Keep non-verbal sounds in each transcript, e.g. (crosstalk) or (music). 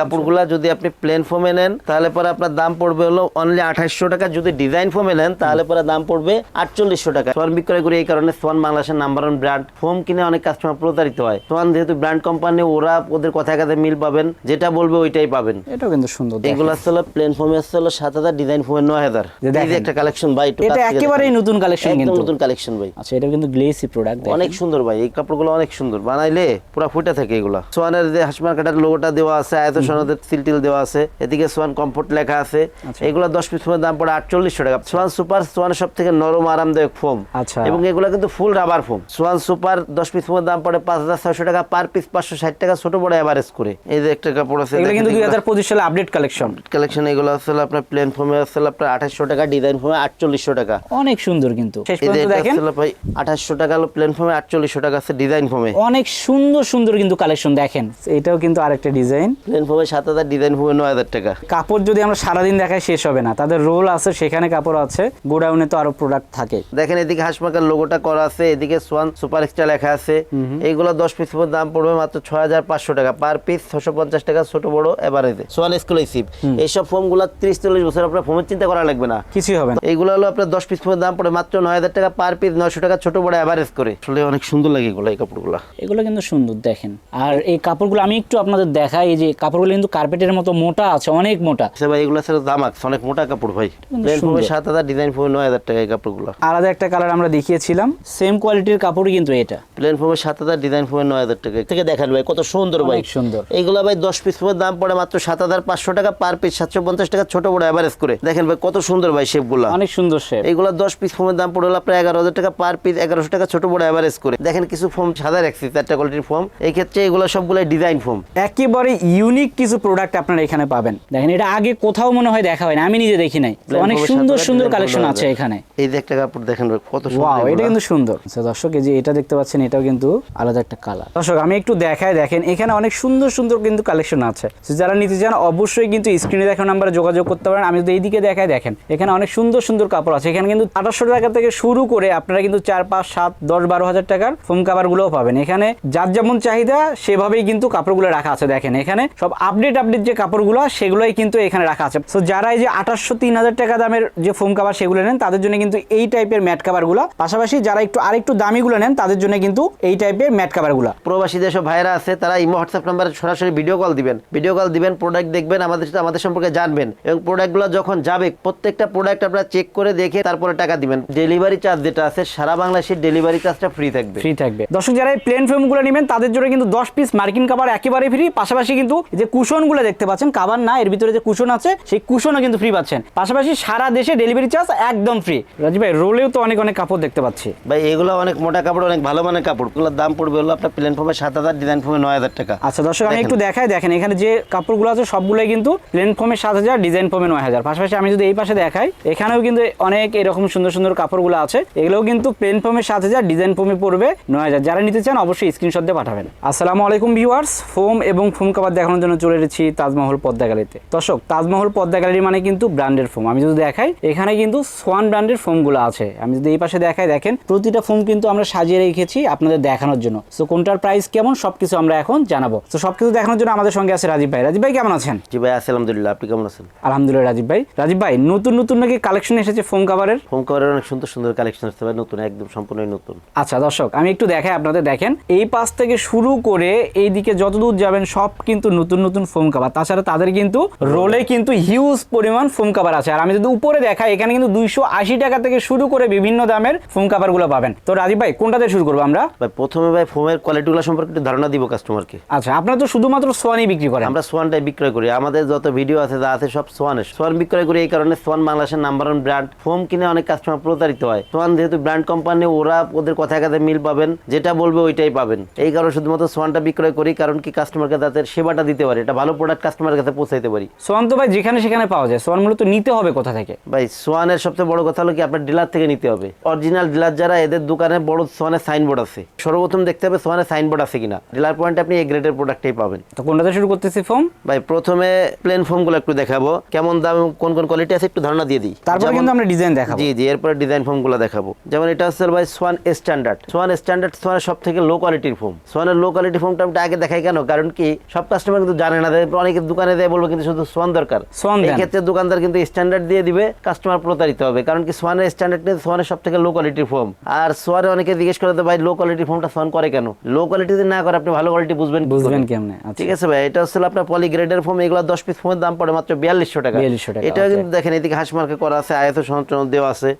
কাপড়গুলা যদি আপনি প্লেন ফোমে নেন তাহলে পরে আপনার দাম পড়বে হলো অনলি আঠাশশো টাকা। যদি ডিজাইন ফোমে নেন তাহলে পরে দাম পড়বে আটচল্লিশশো টাকা। সোয়ান বিক্রয় করি এই কারণে সোয়ান বাংলাদেশের নাম্বার ওয়ান ব্র্যান্ড ফোম কিনে অনেক কাস্টমার প্রতারিত হয়। সোয়ান যেহেতু ব্র্যান্ড কোম্পানি ওরা ওদের কথা কাছে মিল পাবেন যেটা বলবে ওইটাই পাবেন। এটাও কিন্তু সুন্দর এগুলো আসছে হলো প্লেন আসছে হলো সাত হাজার ডিজাইন ফোমে নয় হাজার। একটা কালেকশন ভাই এটা একেবারেই নতুন কালেকশন কিন্তু। নতুন কালেকশন ভাই। আচ্ছা এটা কিন্তু গ্লেসি প্রোডাক্ট অনেক সুন্দর ভাই এই কাপড়গুলো অনেক সুন্দর। বানাইলে পুরো ফুটে থাকে এগুলা। সোয়ানের যে হাসমার কাটার লোগোটা দেওয়া আছে আয়ত সনদের সিল টিল দেওয়া আছে। এদিকে সোয়ান কমফোর্ট লেখা আছে। আচ্ছা। এগুলো দশ পিস ফোমের দাম পড়ে আটচল্লিশশো টাকা। সোয়ান সুপার সোয়ান সব থেকে নরম আরামদায়ক ফোম। আচ্ছা। এবং এগুলো কিন্তু full rubber foam. Swan super দশ পিস ফোমের দাম পড়ে পাঁচ হাজার ছয়শো টাকা পার পিস পাঁচশো ষাট টাকা ছোট বড় এভারেজ করে। এই যে একটা কাপড় আছে এগুলো কিন্তু দুই হাজার পঁচিশ সালে আপডেট কালেকশন কালেকশন এগুলো আসলে আপনার প্লেন ফোমে আসলে আপনার আঠাশশো টাকা ডিজাইন ফোমে আটচল্লিশশো টাকা। অনেক সুন্দর কিন্তু। দেখেন। ভাই আঠাশশো টাকা হলো প্লেন ফোমে আটচল্লিশশো টাকা আছে ডিজাইন ফোমে। অনেক সুন্দর সুন্দর কিন্তু কালেকশন দেখেন। এটাও কিন্তু আরেকটা ডিজাইন প্লেন ফোমে সাত হাজার ডিজাইন ফোমে নয় হাজার টাকা। কাপড় যদি আমরা সারাদিন দেখাই শেষ হবে না। তাদের রোল আছে সেখানে কাপড় আছে গোডাউনে তো আরও প্রোডাক্ট থাকে। দেখেন এদিকে হাসমাকার লোগোটা করা আছে এদিকে সোয়ান সুপার এক্সট্রা লেখা আছে। এইগুলো দশ পিস দাম পড়বে মাত্র ছয় হাজার পাঁচশো টাকা। পার পিস ছশো পঞ্চাশ টাকা ছোট বড় এভারেজে সোয়ান এক্সক্লুসিভ এইসব ফোমগুলো ত্রিশ চল্লিশ বছর আপনার ফোমের চিন্তা করা লাগবে না। কিছুই হবে না। এইগুলো হলো আপনার দশ পিস দাম পড়ে মাত্র নয় হাজার টাকা। পার পিস নয়শো টাকা ছোট বড় এভারেজ করে। আসলে অনেক সুন্দর লাগে এগুলো এই কাপড়গুলো। এগুলো কিন্তু সুন্দর দেখেন। আর এই কাপড়গুলো আমি একটু আপনাদের দেখাই যে যে কাপড়গুলো কিন্তু কার্পেটের মতো মোটা আছে অনেক মোটা। সে ভাই এগুলো স্যার দাম আছে অনেক মোটা কাপড় ভাই। প্লেন সাত হাজার ডিজাইন ফোমে নয় হাজার টাকা কাপড়গুলো। আলাদা একটা কালার আমরা দেখিয়েছিলাম সেম কোয়ালিটির কাপড়ই কিন্তু এটা। প্লেন ফোমে সাত হাজার ডিজাইন ফোমে নয় হাজার টাকা থেকে দেখান ভাই কত সুন্দর ভাই। সুন্দর। এইগুলা ভাই দশ পিস ফোমের দাম পড়ে মাত্র সাত হাজার পাঁচশো টাকা পার পিস সাতশো পঞ্চাশ টাকা ছোট বড় অ্যাভারেজ করে। দেখেন ভাই কত সুন্দর ভাই শেপগুলা অনেক সুন্দর শেপ এইগুলা দশ পিস ফোমের দাম পড়ে আপনার এগারো হাজার টাকা পার পিস এগারোশো টাকা ছোট বড় অ্যাভারেজ করে। দেখেন কিছু ফোম সাদা রাখছি চারটা কোয়ালিটির ফোম এই ক্ষেত্রে এগুলো সবগুলো ডিজাইন ফোম একেবারে ইউনিক কিছু প্রোডাক্ট আপনারা এখানে পাবেন। দেখেন এটা আগে কোথাও মনে হয় দেখা হয় না আমি নিজে দেখি নাই। অনেক সুন্দর সুন্দর কালেকশন আছে এখানে। এই যে একটা কাপড় দেখেন কত ওয়াও সুন্দর এটা কিন্তু সুন্দর। আচ্ছা দর্শক এই যে এটা দেখতে পাচ্ছেন এটাও কিন্তু আলাদা একটা কালার দর্শক আমি একটু দেখাই দেখেন এখানে অনেক সুন্দর সুন্দর কিন্তু কালেকশন আছে। যারা নিতে চান অবশ্যই কিন্তু স্ক্রিনে দেখানো নাম্বারে যোগাযোগ করতে পারেন। আমি যদি এইদিকে দেখাই দেখেন এখানে অনেক সুন্দর সুন্দর কাপড় আছে। এখানে কিন্তু আঠাশশো টাকা থেকে শুরু করে আপনারা কিন্তু চার পাঁচ সাত দশ বারো হাজার টাকার ফোম কাভারগুলোও পাবেন। এখানে যার যেমন চাহিদা সেভাবেই কিন্তু কাপড়গুলো রাখা আছে। দেখেন এখানে সব আপডেট আপডেট যে কাপড়গুলো সেগুলোই কিন্তু এখানে রাখা আছে। সো যারা এই যে আঠাশশো তিন হাজার টাকা দামের যে ফোম কাভার সেগুলো নেন তাদের জন্য কিন্তু এই টাইপের ম্যাট কাভারগুলো পাশাপাশি যারা একটু আরেকটু দামিগুলো নেন তাদের জন্য কিন্তু এই টাইপের ম্যাট কাভারগুলো প্রবাসী যেসব ভাইরা আছে তারা ইমো হোয়াটসঅ্যাপ নাম্বারে সরাসরি ভিডিও কল দিবেন। ভিডিও কল দিবেন প্রোডাক্ট দেখবেন আমাদের সাথে আমাদের সম্পর্কে জানবেন। এবং প্রোডাক্টগুলো যখন যাবে প্রত্যেকটা প্রোডাক্ট আপনারা চেক করে দেখে তারপরে টাকা দিবেন। ডেলিভারি চার্জ যেটা আছে সারা বাংলাদেশের ডেলিভারি চার্জটা ফ্রি থাকবে। ফ্রি থাকবে। দর্শক যারা এই প্লেন ফ্রেমগুলো নেবেন তাদের জন্য কিন্তু দশ পিস মার্কিন কাভার একেবারে ফ্রি পাশাপাশি কিন্তু যে কুশনগুলো দেখতে পাচ্ছেন কাবার না এর ভিতরে যে কুশন আছে সেই কুশনও কিন্তু ফ্রি পাচ্ছেন। পাশাপাশি সারা দেশে ডেলিভারি চার্জ একদম ফ্রি রাজীব ভাই রোলেও তো অনেক অনেক কাপড় দেখতে পাচ্ছি। ভাই এগুলো অনেক মোটা কাপড় অনেক ভালো মানের কাপড়। এগুলোর দাম পড়বে হলো আপনার প্লেন ফর্মে সাত হাজার ডিজাইন ফর্মে নয় হাজার টাকা। আচ্ছা দর্শক আমি একটু দেখাই দেখেন এখানে যে কাপড়গুলো আছে সবগুলোই কিন্তু প্লেন ফর্মে সাত হাজার ডিজাইন ফর্মে নয় হাজার। পাশাপাশি আমি যদি এই পাশে দেখাই এখানেও কিন্তু অনেক এরকম সুন্দর সুন্দর কাপড়গুলো আছে। এগুলোও কিন্তু প্লেন ফর্মে সাত হাজার ডিজাইন ফর্মে পড়বে নয় হাজার। যারা নিতে চান অবশ্যই স্ক্রিনশট দিয়ে পাঠাবেন। আসসালামু আলাইকুম ভিউয়ার্স ফোম এবং ফোম কাভার দেখানোর জন্য চলে এসেছি তাজমহল পদ্মা গ্যালারিতে। দর্শক তাজমহল পদ্মা গ্যালারি মানে কিন্তু ব্র্যান্ডের ফোম। আমি যদি দেখাই এখানে কিন্তু সোয়ান ব্র্যান্ডের ফোমগুলো আছে। আমি যদি এই পাশে দেখাই দেখেন প্রতিটা ফোম কিন্তু আমরা সাজিয়ে রেখেছি আপনাদের দেখানোর জন্য। সো কোনটার প্রাইস কেমন সবকিছু আমরা এখন জানাব। তো সবকিছু দেখানোর জন্য আমাদের সঙ্গে আছে রাজীব ভাই। রাজীব ভাই কেমন আছেন? জি ভাই আছে আলহামদুলিল্লাহ আপনি কেমন আছেন? আলহামদুলিল্লাহ রাজীব ভাই। রাজীব ভাই নতুন নতুন নাকি কালেকশন এসেছে ফোম কাভারের ফোন করার অনেক সুন্দর সুন্দর কালেকশন আসতে ভাই নতুন একদম সম্পূর্ণই নতুন। আচ্ছা দর্শক আমি একটু দেখাই আপনাদের দেখেন এই পাশ থেকে শুরু করে এই দিকে যতদূর যাবেন সব কিন্তু নতুন নতুন ফোম কাভার তাছাড়া তাদের কিন্তু রোলে কিন্তু হিউজ পরিমাণ ফোম কাভার আছে। আর আমি যদি উপরে দেখাই এখানে কিন্তু দুইশো আশি টাকা থেকে শুরু করে বিভিন্ন দামের ফোম কাভারগুলো পাবেন। তো রাজীব ভাই কোনটাতে শুরু করব আমরা? ভাই প্রথমে ভাই ফোমের কোয়ালিটিগুলো সম্পর্কে একটু ধারণা দিব কাস্টমারকে আচ্ছা আপনারা তো শুধুমাত্র সোয়ানি বিক্রি করেন। আমরা সোয়ানটাই বিক্রয় করি। আমাদের যত ভিডিও আছে যা আছে সব সোয়ানের। সোয়ান বিক্রয় করি এই কারণে সোয়ান বাংলাদেশের নাম্বার ওয়ান ব্র্যান্ড ফোম কিনে অনেক কাস্টমার প্রতারিত হয়। সোয়ান যেহেতু ব্র্যান্ড কোম্পানি ওরা ওদের কথা কাছে মিল পাবেন। যেটা বলবে ওইটাই পাবেন। এই কারণে শুধুমাত্র সোয়ানটা বিক্রয় করি কারণ কি কাস্টমারকে তাদের সেবাটা দিতে পারি। এটা ভালো প্রোডাক্ট কাস্টমারের কাছে পৌঁছাইতে পারি। সোয়ান তো ভাই যেখানে সেখানে পাওয়া যায় সোয়ান মূলত নিতে হবে কোথা থেকে? ভাই সোয়ানের সবচেয়ে বড় কথা হলো কি আপনার ডিলার থেকে নিতে হবে। অরিজিনাল ডিলার যারা এদের দোকানে বড় সোয়ানের সাইনবোর্ড আছে। সর্বপ্রথম দেখতে হবে সোয়ানের সাইনবোর্ড আছে কিনা। ডিলার পয়েন্টে আপনি এই গ্রেডের প্রোডাক্টটাই পাবেন। তো কোনটাতে শুরু করতেছি ফোম? ভাই প্রথমে প্লেন ফোমগুলো একটু দেখাবো। কেমন দাম এবং কোন কোন কোয়ালিটি আছে একটু ধারণা দিয়ে দিই। তারপরে কিন্তু আমরা ডিজাইন দেখাবো। জি জি এরপরে ডিজাইন ফোমগুলো দেখাবো। যেমন এটা হচ্ছে ভাই সোয়ান স্ট্যান্ডার্ড সোয়ান স্ট্যান্ডার্ড সোয়ানের সব থেকে লো কোয়ালিটির ফোম সোয়ানের লো কোয়ালিটি ফোমটা আমি আগে দেখাই কেন? কারণ কি সব কাস্টমার কিন্তু জানে না যে অনেকে দোকানে দেয় বলব কিন্তু শুধু সোয়ান দরকার। সোয়ান এই ক্ষেত্রে দোকানদার কিন্তু স্ট্যান্ডার্ড দিয়ে দিবে কাস্টমার প্রতারিত হবে। কারণ কি সোয়ানের স্ট্যান্ডার্ড কিন্তু সোয়ানের সব থেকে লো কোয়ালিটির ফোম আর সোয়ারে অনেকে জিজ্ঞেস করে ভাই লো কোয়ালিটির ফোমটা সোয়ান করে কেন? লো কোয়ালিটি যদি না করে আপনি ভালো কোয়ালিটি বুঝবেন বুঝবেন কেমনে? আচ্ছা। ঠিক আছে ভাই এটা হচ্ছে আপনার পলি গ্রেডের ফোম এগুলো দশ পিস ফোমের দাম পড়ে মাত্র বিয়াল্লিশশো টাকা। 4200 টাকা, এটা কিন্তু দেখেন এদিকে হাঁস মার্কে করা আছে আয়ত সঞ্চালন দেওয়া আছে।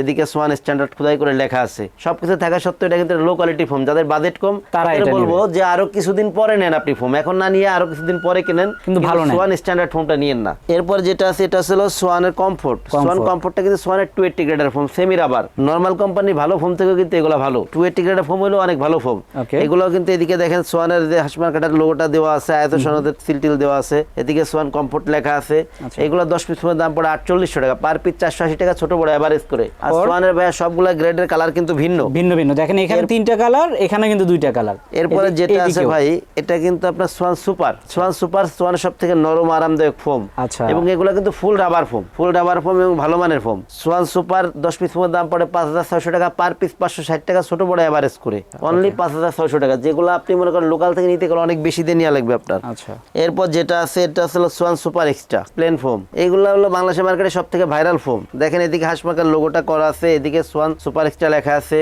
এদিকে সোয়ান স্ট্যান্ডার্ড খোদাই করে লেখা আছে। সবকিছু থাকা সত্ত্বেও এটা কিন্তু লো কোয়ালিটি ফোম যাদের বাজেট কম তারা বলব যে আরও কিছুদিন পরে নেন আপনি ফোম এখন না নিয়ে আরও কিছুদিন পরে কিনেন কিন্তু ভালো নেন। সোয়ান স্ট্যান্ডার্ড ফোমটা নিয়েন না। এরপর যেটা আছে এটা ছিল সোয়ানের কমফোর্ট সোয়ান কমফোর্টটা কিন্তু সোয়ানের টু এইটটি গ্রেডের foam semi rubber normal company ভালো ফোম থেকেও কিন্তু এগুলো ভালো। টু এইটটি গ্রেডের ফোম হলো অনেক ভালো ফোম এগুলো কিন্তু এদিকে দেখেন সোয়ানের যে হাসমার কাটার লোগোটা দেওয়া আছে আয়ত সনদের সিলটিল দেওয়া আছে এদিকে সোয়ান কমফোর্ট লেখা আছে। আচ্ছা। এগুলো দশ পিস ফোমের দাম পড়ে আটচল্লিশশো টাকা পার পিস চারশো আশি টাকা ছোট বড় অ্যাভারেজ করে। আর সোয়ানের ভাইয়া সবগুলা গ্রেডের কালার কিন্তু ভিন্ন। ভিন্ন ভিন্ন। দেখেন এখানে তিনটা কালার এখানে কিন্তু দুইটা কালার এরপরে যেটা আছে ভাই এটা কিন্তু আপনার Swan super Swan super Swan সব থেকে নরম আরামদায়ক ফোম আচ্ছা। এবং এগুলো কিন্তু full rubber foam full rubber foam এবং ভালো মানের ফোম সোয়ান সুপার দশ পিস ফোমের দাম পড়ে পাঁচ হাজার ছয়শো টাকা পার পিস পাঁচশো ষাট টাকা ছোট বড় অ্যাভারেজ করে। অনলি পাঁচ হাজার ছয়শো টাকা। যেগুলো আপনি মনে করেন লোকাল থেকে নিতে গেলে অনেক বেশি দিয়ে নেওয়া লাগবে আপনার। আচ্ছা। এরপর যেটা আছে এটা হলো Swan super extra plain foam এইগুলো হলো বাংলাদেশের মার্কেটে সব থেকে ভাইরাল ফোম দেখেন এদিকে হাসমাকার লোগোটা করা আছে এদিকে সোয়ান সুপার এক্সট্রা লেখা আছে।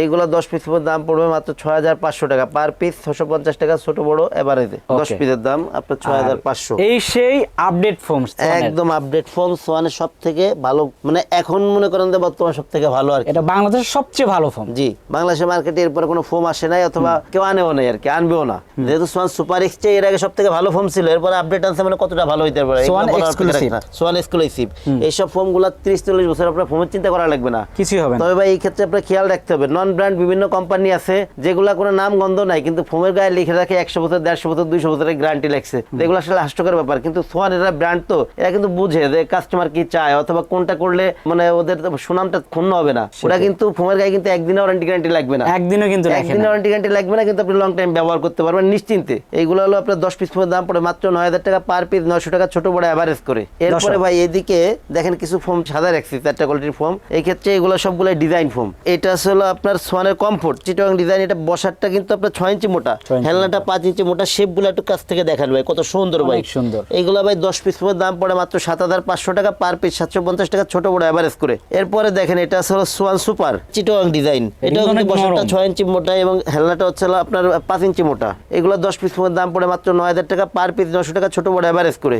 এইগুলো দশ পিস দাম পড়বে মাত্র ছয় হাজার পাঁচশো টাকা পার পিস ছশো পঞ্চাশ টাকা ছোট বড় এভারেজে দশ. পিসের দাম। আপনার ছয় হাজার পাঁচশো। এই সেই আপডেট ফোম একদম আপডেট ফোম সোয়ানের সব থেকে ভালো মানে এখন মনে করেন যে বর্তমান সব থেকে ভালো আর এটা বাংলাদেশের সবচেয়ে ভালো ফোম জি বাংলাদেশের মার্কেটে এরপরে কোনো ফোম আসে নাই অথবা কেউ আনেও নাই আর কি আনবেও না। যেহেতু সোয়ান সুপার এক্সচে এর আগে সব থেকে ভালো ফোম ছিল এরপরে আপডেট আনছে মানে কতটা ভালো হইতে পারে? সোয়ান এক্সক্লুসিভ এইসব ফোমগুলা ত্রিশ চল্লিশ বছর আপনার ফোমের চিন্তা করা লাগবে না। কিছুই হবে তবে ভাই এই ক্ষেত্রে আপনার খেয়াল রাখতে হবে নন ব্র্যান্ড বিভিন্ন কোম্পানি আছে যেগুলা কোনো নাম গন্ধ নাই কিন্তু ফোমের গায়ে লিখে রাখে একশো বছর দেড়শো বছর দুইশো বছরের গ্যারান্টি লাগছে এগুলো আসলে হাস্যকর ব্যাপার। কিন্তু সোয়ান এরা ব্র্যান্ড তো এরা কিন্তু বুঝে যে কাস্টমার কি চায় অথবা কোনটা করলে মানে ওদের সুনামটা ক্ষুণ্ণ হবে না। ওরা কিন্তু ফোমের গায়ে কিন্তু একদিনে ওয়ারেন্টি গ্যারান্টি লাগবে না। একদিনও কিন্তু একদিন ওয়ারেন্টি গ্যারান্টি লাগবে না কিন্তু আপনি লং টাইম ব্যবহার করতে পারবেন নিশ্চিন্তে। এইগুলো হলো আপনার দশ পিস ফোমের দাম পড়ে মাত্র নয় হাজার টাকা পার পিস নয়শো টাকা ছোট বড় অ্যাভারেজ করে। এরপরে। ভাই এদিকে দেখেন কিছু ফোম সাদা রাখছি চারটা কোয়ালিটির ফোম এই ক্ষেত্রে এগুলো সবগুলো ডিজাইন ফোম এটা হলো আপনার সোয়ানের কমফোর্ট চিটং ডিজাইন এটা বসারটা কিন্তু আপনার ছয় ইঞ্চি মোটা। হেলনাটা পাঁচ ইঞ্চি মোটা শেপগুলো একটু কাছ থেকে দেখান ভাই কত সুন্দর ভাই। সুন্দর। এইগুলো ভাই দশ পিস দাম পড়ে মাত্র সাত হাজার পাঁচশো টাকা পার পিস সাতশো পঞ্চাশ টাকা ছোট বড় অ্যাভারেজ করে। এরপরে দেখেন এটা হলো সোয়ান সুপার চিটং ডিজাইন অনেক কিন্তু বসারটা ছয় ইঞ্চি মোটা এবং হেলনাটা হচ্ছে আপনার পাঁচ ইঞ্চি মোটা। এগুলো দশ পিস দাম পড়ে মাত্র নয় হাজার টাকা পার পিস নশো টাকা ছোট বড় অ্যাভারেজ করে।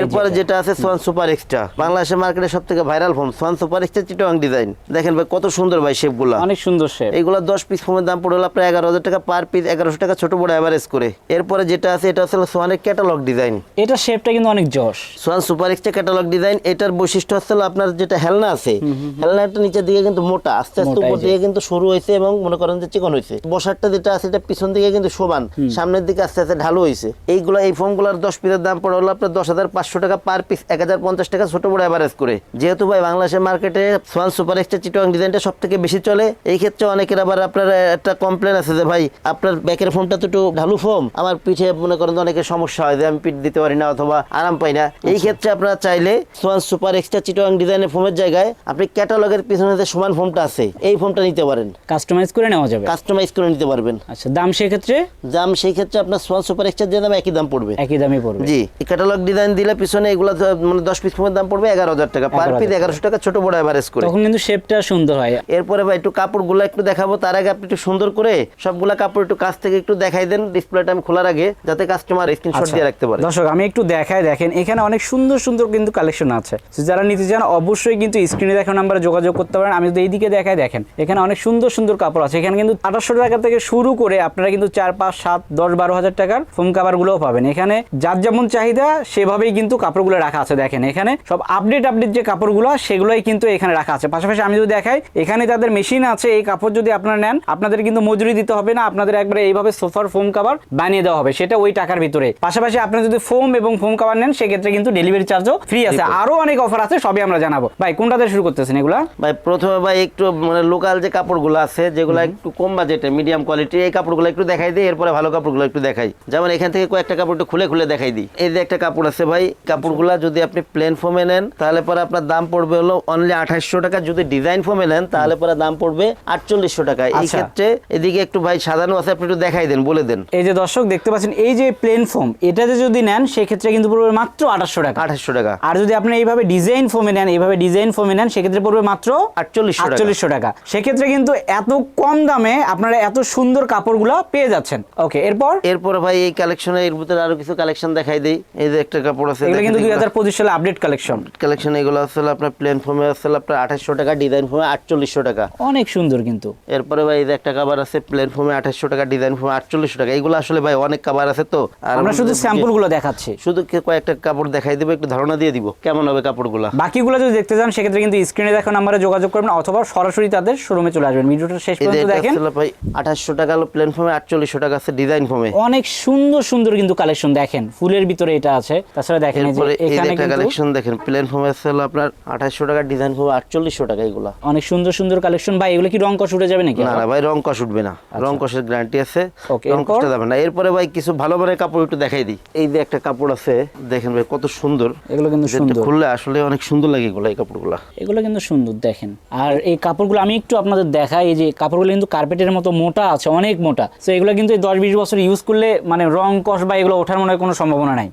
এরপরে যেটা। আছে সোয়ান সুপার এক্সট্রা বাংলাদেশের মার্কেটে সব থেকে viral foam Swan super extra চিটং ডিজাইন দেখেন ভাই কত সুন্দর ভাই শেপগুলো অনেক সুন্দর শেপ এইগুলো দশ পিস ফোনের দাম পড়ে হলো আপনার এগারো হাজার টাকা পার পিস এগারোশো টাকা ছোট বড় অ্যাভারেজ করে। এরপরে যেটা আছে এটা হচ্ছে সোয়ানের ক্যাটালগ ডিজাইন এটা শেপটা কিন্তু অনেক Josh. Swan super extra catalog design এটার বৈশিষ্ট্য হচ্ছে আপনার যেটা হেলনা আছে হেলনাটা নিচের দিকে কিন্তু মোটা আস্তে আস্তে উপর দিকে কিন্তু সরু হয়েছে এবং মনে করেন যে চিকন হয়েছে। বসারটা যেটা আছে এটা পিছন দিকে কিন্তু সমান সামনের দিকে আস্তে আস্তে ঢালু হয়েছে। এইগুলো এই ফোনগুলোর দশ পিসের দাম পড়ে হলো আপনার দশ হাজার পাঁচশো টাকা পার পিস এক হাজার পঞ্চাশ টাকা ছোট বড় অ্যাভারেজ করে। যেহেতু ভাই বাংলাদেশের মার্কেটে সোয়ান সুপার এক্সট্রা চিটং ডিজাইনটা সব থেকে বেশি চলে এই ক্ষেত্রে অনেকের আবার আপনার একটা কমপ্লেন আছে যে ভাই আপনার ব্যাকের ফোনটা তো একটু ঢালু ফোম আমার পিঠে মনে করেন যে অনেকের সমস্যা হয় যে আমি পিঠ দিতে পারি না অথবা আরাম পাই না। এই ক্ষেত্রে আপনারা চাইলে সোয়ান সুপার এক্সট্রা চিটং ডিজাইনের ফোমের জায়গায় আপনি ক্যাটালগের পিছনে যে সমান ফোমটা আছে এই ফোমটা নিতে পারেন। কাস্টমাইজ করে নেওয়া যাবে? কাস্টমাইজ করে নিতে পারবেন। আচ্ছা দাম সেক্ষেত্রে? দাম সেই ক্ষেত্রে আপনার সোয়ান সুপার এক্সট্রা দিয়ে দাম একই দাম পড়বে। একই দামই পড়বে। জি ক্যাটালগ ডিজাইন দিলে পিছনে এগুলো মানে দশ পিস ফোমের দাম পড়বে এগারো হাজার টাকা। পার পিস এগারোশো টাকা ছোট বড় এভারেজ করে। তখন কিন্তু শেপটা সুন্দর হয়। এরপরে ভাই একটু কাপড়গুলো একটু দেখাবো। তার আগে আপনি একটু সুন্দর করে সবগুলা কাপড় একটু কাছ থেকে একটু দেখাই দেন। ডিসপ্লেটা আমি খোলার আগে যাতে কাস্টমার স্ক্রিনশট আচ্ছা, দিয়ে রাখতে পারে দর্শক আমি একটু দেখায় দেখেন এখানে অনেক সুন্দর সুন্দর কিন্তু কালেকশন আছে। যারা নিতে চান অবশ্যই কিন্তু স্ক্রিনে দেখানো নাম্বারে যোগাযোগ করতে পারেন। আমি যদি এইদিকে দেখায় দেখেন এখানে অনেক সুন্দর সুন্দর কাপড় আছে। এখানে কিন্তু আঠাশশো টাকা থেকে শুরু করে আপনারা কিন্তু চার পাঁচ সাত দশ বারো হাজার টাকার ফোম কাভারগুলোও পাবেন। এখানে যার যেমন চাহিদা সেভাবেই কিন্তু কাপড়গুলো রাখা আছে। দেখেন এখানে সব আপডেট আপডেট যে কাপড়গুলো সেগুলোই কিন্তু এখানে রাখা আছে। পাশাপাশি আমি যদি দেখাই এখানে তাদের মেশিন আছে এই কাপড় যদি আপনারা নেন আপনাদের কিন্তু মজুরি দিতে হবে না। আপনাদের একবারে এইভাবে সোফার ফোম কাভার বানিয়ে দেওয়া হবে। সেটা ওই টাকার ভিতরে পাশাপাশি আপনি যদি ফোম এবং ফোম কাভার নেন সেক্ষেত্রে কিন্তু ডেলিভারি চার্জও ফ্রি আছে। আরও অনেক অফার আছে সবই আমরা জানাব। ভাই কোনটাতে শুরু করতেছেন এগুলা? ভাই প্রথমে ভাই একটু মানে লোকাল যে কাপড়গুলো আছে যেগুলো একটু কম বাজেটে মিডিয়াম কোয়ালিটি এই কাপড়গুলো একটু দেখাই দিই এরপরে ভালো কাপড়গুলো একটু দেখাই। যেমন এখান থেকে কয়েকটা কাপড় একটু খুলে খুলে দেখাই দিই। এই যে একটা কাপড় আছে ভাই কাপড়গুলা যদি আপনি প্লেন ফোমে নেন তাহলে পরে আপনার দাম পড়বে হলো অনলি আঠাশশো টাকা। যদি ডিজাইন ফোমে নেন তাহলে পরে দাম পড়বে আটচল্লিশশো টাকা। এই আচ্ছা। ক্ষেত্রে এদিকে একটু ভাই সাজানো আছে আপনি একটু দেখাই দেন বলে দেন। এই যে দর্শক দেখতে পাচ্ছেন এই যে প্লেন প্লেন ফোম এটাতে যদি নেন সেক্ষেত্রে কিন্তু পড়বে মাত্র আঠাশশো টাকা। আঠাশশো টাকা। আর যদি আপনি এইভাবে ডিজাইন ফোমে নেন এইভাবে ডিজাইন ফোমে নেন সেক্ষেত্রে পড়বে মাত্র আটচল্লিশশো আটচল্লিশশো টাকা। সেক্ষেত্রে কিন্তু এত কম দামে আপনারা এত সুন্দর কাপড়গুলো পেয়ে যাচ্ছেন। ওকে এরপর? এরপর ভাই এই কালেকশনে এর ভিতরে আরও কিছু কালেকশন দেখাই দিই। এই যে একটা কাপড় আছে এগুলো কিন্তু দুই হাজার পঁচিশ সালে আপডেট কালেকশন কালেকশন এগুলো আসলে আপনার প্লেন ফর্মে আসলে আপনার আঠাশশো টাকা ডিজাইন ফর্মে আটচল্লিশশো টাকা। অনেক সুন্দর কিন্তু। এরপরে ভাই এই যে একটা কাবার আছে প্লেন ফর্মে আঠাশশো টাকা ডিজাইন ফর্মে আটচল্লিশশো টাকা। এগুলো আসলে ভাই অনেক কাবার আছে তো। আমরা শুধু আমাদের স্যাম্পলগুলো দেখাচ্ছি। শুধু কয়েকটা কাপড় দেখাই দিব একটু ধারণা দিয়ে দিব কেমন হবে কাপড়গুলো? বাকিগুলো যদি দেখতে চান সেক্ষেত্রে কিন্তু স্ক্রিনে দেখা নাম্বারে যোগাযোগ করবেন অথবা সরাসরি তাদের শোরুমে চলে আসবেন। ভিডিওটা শেষ পর্যন্ত দেখেন। ভাই আঠাশশো টাকা হলো প্লেন ফর্মে আটচল্লিশশো টাকা আছে ডিজাইন ফর্মে অনেক সুন্দর সুন্দর কিন্তু কালেকশন দেখেন। ফুলের ভিতরে এটা আছে তাছাড়া দেখেন এখানে কালেকশন দেখেন প্লেন ফর্মে আছে হলো আপনার আঠাশশো টাকা ডিজাইন ফর্মে আটচল্লিশশো টাকা এগুলা। অনেক সুন্দর সুন্দর কালেকশন ভাই এগুলো কি রং কষ উঠে যাবে নাকি না ভাই রং কষ উঠবে না। রং কষের গ্যারান্টি আছে আচ্ছা। রং? কষটা যাবে না। এরপরে ভাই কিছু ভালো কাপড় একটু দেখাই দিই। এই যে একটা কাপড় আছে দেখেন ভাই কত সুন্দর। এগুলো কিন্তু সুন্দর। খুললে আসলে অনেক সুন্দর লাগে এগুলো এই কাপড়গুলো। এগুলো কিন্তু সুন্দর দেখেন। আর এই কাপড়গুলো আমি একটু আপনাদের দেখাই এই যে কাপড়গুলো কিন্তু কার্পেটের মতো মোটা আছে অনেক মোটা। তো এগুলো কিন্তু দশ বিশ বছর ইউজ করলে মানে রং কষ বা এগুলো ওঠার মনে কোনো সম্ভাবনা নাই।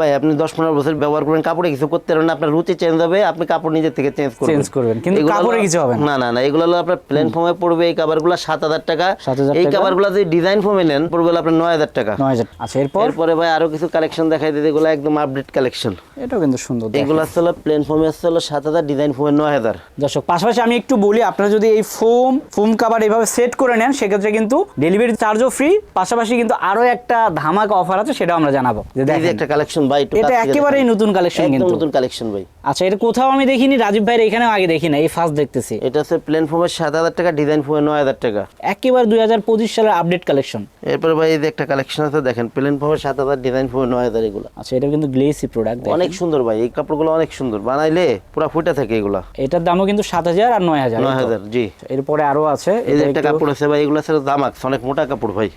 ভাই আপনি দশ পনেরো বছর ব্যবহার করবেন কাপড়ে কিছু করতে পারবেন না আপনার রুচি চেঞ্জ হবে আপনি কাপড় নিজের থেকে চেঞ্জ করবেন। Change করবেন, কিন্তু কাপড়ে কিছু হবে না। না না এগুলো আপনার প্লেন ফর্মে পড়বে এই কাভারগুলো সাত হাজার টাকা। এই। কাভারগুলো যদি ডিজাইন ফর্মে নেন পড়বে আপনার নয় হাজার টাকা। নয় হাজার আচ্ছা এরপর এরপরে ভাই আরও কিছু কালেকশন দেখাই দিতে এগুলো একদম আপডেট কালেকশন এটাও কিন্তু সুন্দর এগুলো আসছে হলো প্লেন ফর্মে আসছে হলো সাত হাজার ডিজাইন ফর্মে নয় হাজার। দর্শক পাশাপাশি আমি একটু বলি আপনারা যদি এই ফোম ফোম কাভার এভাবে সেট করে নেন সেক্ষেত্রে কিন্তু ডেলিভারি চার্জও ফ্রি পাশাপাশি কিন্তু আরও একটা ধামাকা অফার আছে সেটাও আমরা জানাব। যে এই একটা কালেকশন ভাই এটা একেবারেই নতুন কালেকশন একদম কিন্তু। নতুন কালেকশন ভাই। আচ্ছা এটা কোথাও আমি দেখিনি রাজীব ভাইয়ের এখানেও আগে দেখি না এই ফার্স্ট দেখতেছি। এটা হচ্ছে প্লেন ফর্মের সাত হাজার টাকা ডিজাইন ফর্মে নয় হাজার টাকা। একেবারে দুই হাজার পঁচিশ সালের আপডেট কালেকশন এরপরে ভাই এই যে একটা কালেকশন আছে দেখেন প্লেন সাত হাজার ডিজাইন ফর্মে নয় হাজার এগুলো। আচ্ছা এটা কিন্তু গ্লেসি প্রোডাক্ট অনেক সুন্দর ভাই এই কাপড়গুলো অনেক সুন্দর। বানাইলে পুরো ফুটে থাকে এগুলা। এটার দামও কিন্তু সাত হাজার আর নয় হাজার নয় হাজার জি। এরপরে আরও আছে এই যে একটা কাপড় আছে ভাই এগুলো আছে দামাক্স অনেক মোটা কাপড় ভাই।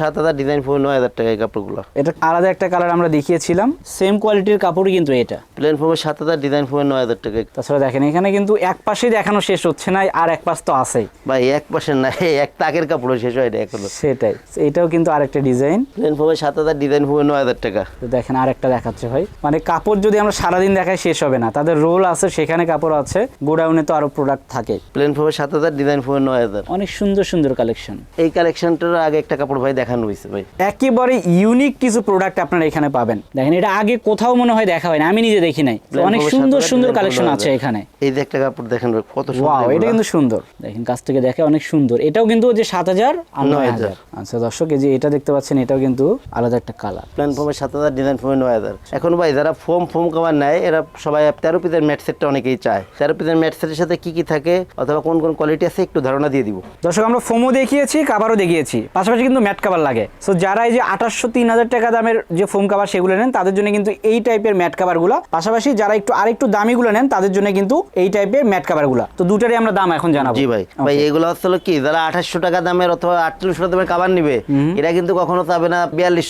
সাত হাজার ডিজাইন ফর্মে নয় হাজার টাকা এই কাপড়গুলো। এটা আলাদা একটা কালার আমরা দেখিয়েছিলাম সেম কোয়ালিটির কাপড়ই কিন্তু এটা। প্লেন ফর্মের সাত হাজার ডিজাইন ফর্মে নয় হাজার টাকা। তাছাড়া দেখেন এখানে কিন্তু এক পাশেই দেখানো শেষ হচ্ছে না আর এক পাশ তো আছেই। ভাই এক পাশে না (laughs) এক তাকের কাপড় শেষ হয় না এখনও। সেটাই এটাও কিন্তু আরেকটা ডিজাইন প্লেন ফর্মের সাত হাজার ডিজাইন ফর্মে নয় হাজার টাকা। দেখেন আরেকটা দেখাচ্ছে ভাই। মানে কাপড় যদি আমরা সারাদিন দেখাই শেষ হবে না। তাদের রোল আছে সেখানে কাপড় আছে গোডাউনে তো আরও প্রোডাক্ট থাকে। প্লেন ফর্মের সাত হাজার ডিজাইন ফর্মে নয় হাজার। অনেক সুন্দর সুন্দর কালেকশন এই কালেকশনটার আগে একটা কাপড় ভাই দেখানো হয়েছে ভাই। একেবারে ইউনিক কিছু প্রোডাক্ট আপনারা এখানে পাবেন। দেখেন এটা আগে কোথাও মনে হয় দেখা হয় না আমি নিজে দেখি নাই। অনেক সুন্দর সুন্দর কালেকশন আছে এখানে। এই যে একটা কাপড় দেখেন কত সুন্দর এটা কিন্তু সুন্দর। দেখেন কাছ থেকে দেখে অনেক সুন্দর। এটাও কিন্তু যে সাত হাজার আর নয় হাজার। আচ্ছা দর্শক এই যে এটা দেখতে পাচ্ছেন এটাও কিন্তু আলাদা একটা কালার প্ল্যান ফোমের সাত হাজার ডিজাইন ফোমে নয় হাজার এখন ভাই যারা ফোম ফোম কভার নেয় এরা সবাই তেরো পিসের ম্যাট সেটটা অনেকেই চায়। তেরো পিসের ম্যাট সেটের সাথে কি কি থাকে অথবা কোন কোন কোয়ালিটি আছে একটু ধারণা দিয়ে দিব। দর্শক আমরা ফোমও দেখিয়েছি কাভারও দেখিয়েছি। পাশাপাশি কিন্তু ম্যাট কাভার লাগে। সো যারা এই যে আঠাশশো তিন হাজার টাকা দামের যে ফোম কাভার সেগুলো নেন তাদের জন্য কিন্তু এই টাইপের ম্যাট কাভারগুলো পাশাপাশি যারা একটু আরেকটু দামিগুলো নেন তাদের জন্য কিন্তু এই টাইপের ম্যাট কাভারগুলো তো দুটারই আমরা দাম এখন জানাব। জি ভাই। ভাই এগুলো হলো কি যারা আঠাশশো টাকা দামের অথবা আটচল্লিশশো দামের কাবার নিবে এরা কিন্তু কখনো চাবে না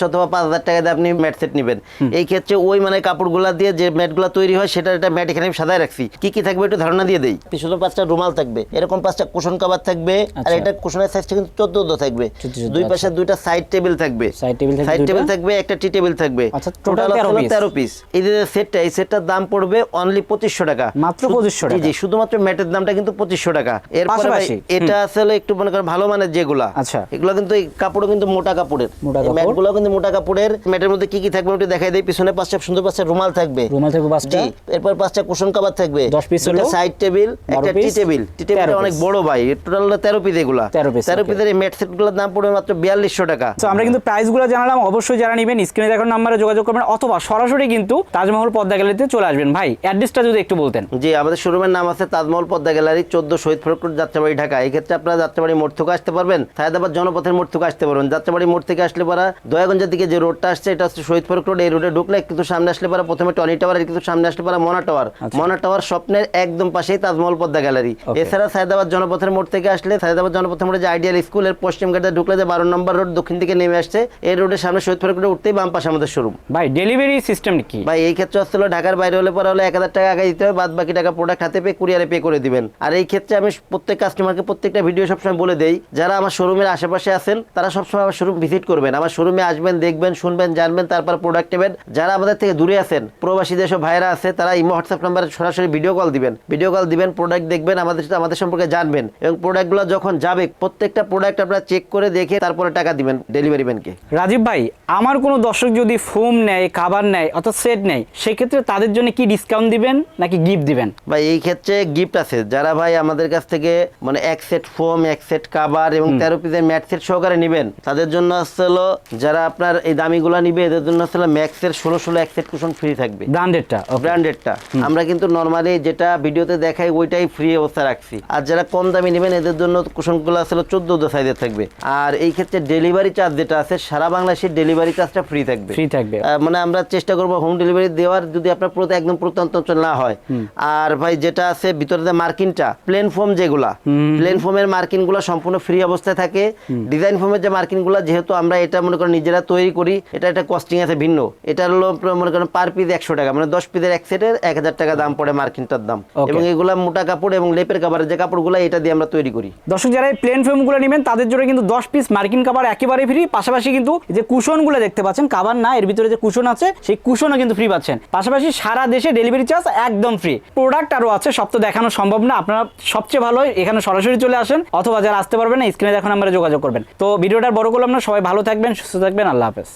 বিয়াল্লিশশো অথবা পাঁচ হাজার টাকা দিয়ে আপনি ম্যাট সেট নিবেন। এই ক্ষেত্রে ওই মানে কাপড়গুলা দিয়ে যে ম্যাটগুলো তৈরি হয় সেটা একটা ম্যাট এখানে সাদায় রাখছি। কি কি থাকবে একটু ধারণা দিয়ে দেই। পিছনে পাঁচটা রুমাল থাকবে এরকম পাঁচটা কুশন কাবার থাকবে আর আচ্ছা। এটা কুশনের সাইজটা কিন্তু চোদ্দ থাকবে। দুই পাশে দুইটা সাইড টেবিল থাকবে। সাইড টেবিল থাকবে একটা টি টেবিল থাকবে। আচ্ছা, টোটাল 13 piece। তেরো পিস এই যে সেটটা এই সেটটার দাম পড়বে অনলি পঁচিশশো টাকা। মাত্র শুধু- 2500 জি, টাকা। জি শুধুমাত্র ম্যাটের দামটা কিন্তু পঁচিশশো টাকা। এরপরে পাশাপাশি? এটা আসলে একটু মনে করেন ভালো মানের যেগুলা। আচ্ছা। এগুলো কিন্তু কাপড়ও কিন্তু মোটা কাপড়ের। মোটা। ম্যাটগুলো কিন্তু মোটা কাপড়ের ম্যাটের মধ্যে কি কি থাকবে একটু দেখাই দেই। পিছনে পাঁচটা সুন্দর পাঁচটা রুমাল থাকবে। রুমাল থাকবে পাঁচটা। এরপর পাঁচটা কুশন কাবার থাকবে। 10 piece হলো, সাইড টেবিল একটা টি টেবিল টি টেবিল অনেক বড় ভাই টোটাল তেরো পিস এগুলা। 13 piece, তেরো okay। পিসের এই ম্যাট সেটগুলোর দাম পড়বে মাত্র বিয়াল্লিশশো টাকা। তো আমরা কিন্তু প্রাইসগুলো জানালাম অবশ্যই যারা নেবেন স্ক্রিনে দেখার নাম্বারে যোগাযোগ করবেন অথবা সরাসরি কিন্তু তাজমহল পদ্মা গ্যালারিতে চলে আসবেন। ভাই অ্যাড্রেসটা যদি একটু বলতেন। জি আমাদের শোরুমের নাম আছে তাজমহল পদ্মা গ্যালারি চোদ্দ শহীদ ফরক রোড যাত্রাবাড়ি ঢাকা। এই ক্ষেত্রে আপনারা যাত্রাবাড়ি মোড় থেকে আসতে পারবেন সায়দাবাদ জনপথের মোড় থেকে আসতে পারবেন। যাত্রাবাড়ি মোড় থেকে আসলে পরা দয়াগঞ্জের দিকে যে রোডটা আসছে এটা হচ্ছে শহীদ ফরক রোড। এই রোডে ঢুকলে কিন্তু সামনে আসলে পরা প্রথমে টনি টাওয়ার কিন্তু সামনে আসলে পরা মনা টাওয়ার। মনা টাওয়ার স্বপ্নের একদম পাশেই তাজমহল পদ্মা গ্যালারি। এছাড়া সায়দাবাদ জনপথের মোড় থেকে আসলে সায়দাবাদ জনপথের মোড়ে যে আইডিয়াল স্কুলের পশ্চিম ঘাটে ঢুকলে যে বারো নম্বর রোড দক্ষিণ দিকে নেমে আসছে এই রোডের সামনে শহীদ ফরক রোডে উঠতেই বাম পাশে আমাদের শোরুম ভাই ডেলিভারি সিস্টেম কি? ভাই এই ক্ষেত্রে হলো ঢাকার বাইরে হলে পরে হলে এক হাজার টাকা আগে দিতে হবে বাদ বাকি টাকা প্রোডাক্ট হাতে পে কুরিয়ারে পে করে দিবেন। আর এই ক্ষেত্রে আমি প্রত্যেক কাস্টমারকে প্রত্যেকটা ভিডিও সবসময় বলে দেই যারা আমার শোরুমের আশেপাশে আছেন তারা সবসময় আমার শোরুম ভিজিট করবেন। আমার শোরুমে আসবেন দেখবেন শুনবেন জানবেন তারপর প্রোডাক্ট নেবেন। যারা আমাদের থেকে দূরে আছেন প্রবাসী দেশ ভাইরা আছে তারা ইমো হোয়াটসঅ্যাপ নাম্বারে সরাসরি ভিডিও কল দিবেন। ভিডিও কল দিবেন প্রোডাক্ট দেখবেন আমাদের সাথে আমাদের সম্পর্কে জানবেন। এবং প্রোডাক্টগুলো যখন যাবে প্রত্যেকটা প্রোডাক্ট আপনারা চেক করে দেখে তারপরে টাকা দিবেন ডেলিভারি ম্যানকে রাজীব ভাই আমার কোনো দর্শক যদি ফোম নেয় খাবার নেয় অর্থাৎ সেট নেয় সেক্ষেত্রে তাদের জন্য কি ডিসকাউন্ট দিবেন নাকি গিফট দিবেন? ভাই এই ক্ষেত্রে গিফট আছে। যারা ভাই আমাদের কাছ থেকে মানে এক সেট ফোম এক সেট কাবার এবং তেরো পিসের ম্যাট সেট সহকারে নেবেন তাদের জন্য আসছে হলো যারা আপনার এই দামিগুলো নিবে এদের জন্য আসলে ম্যাক্সের ষোলো ষোলো এক সেট কুশন ফ্রি থাকবে ব্র্যান্ডেডটা ব্র্যান্ডেডটা আমরা কিন্তু নর্মালি যেটা ভিডিওতে দেখাই ওইটাই ফ্রি অবস্থা রাখছি। আর যারা কম দামি নেবেন এদের জন্য কুশনগুলো আসলে চোদ্দ সাইজের থাকবে। আর এই ক্ষেত্রে ডেলিভারি চার্জ যেটা আছে সারা বাংলাদেশের ডেলিভারি চার্জটা ফ্রি থাকবে। ফ্রি থাকবে। মানে আমরা চেষ্টা করব হোম ডেলিভারি দেওয়ার যদি আপনার পুরো একদম প্রত্যন্ত অঞ্চল না হয়। আর ভাই যেটা আছে ভিতরে যে মার্কিনটা প্লেন ফোম যেগুলা প্লেন ফোমের মার্কিনগুলো সম্পূর্ণ ফ্রি অবস্থায় থাকে। ডিজাইন ফোমের যে মার্কিনগুলো যেহেতু আমরা এটা মনে করি নিজেরা তৈরি করি এটা একটা কস্টিং আছে ভিন্ন। এটা হলো মনে করেন পার পিস একশো টাকা মানে দশ পিসের এক সেটের এক হাজার টাকা দাম পড়ে মার্কিনটার দাম। এবং এগুলা মোটা কাপড় এবং লেপের কাপড়ের যে কাপড়গুলো এটা দিয়ে আমরা তৈরি করি। দর্শক যারা এই প্লেন ফিল্মগুলো নেবেন তাদের জন্য কিন্তু দশ পিস মার্কিন কাবার একেবারে ফ্রি পাশাপাশি কিন্তু যে কুশনগুলো দেখতে পাচ্ছেন কাবার না এর ভিতরে যে কুশন আছে সেই কুশনও কিন্তু ফ্রি পাচ্ছেন। পাশাপাশি সারা দেশে ডেলিভারি চার্জ একদম ফ্রি প্রোডাক্ট আরও আছে সব তো দেখানো সম্ভব না। আপনারা সবচেয়ে ভালো এখানে সরাসরি চলে আসেন অথবা যারা আসতে পারবেন না স্ক্রিনে দেখুন আমরা যোগাযোগ করবেন। তো ভিডিওটা বড় করলাম না সবাই ভালো থাকবেন সুস্থ থাকবেন। আল্লাহ হাফেজ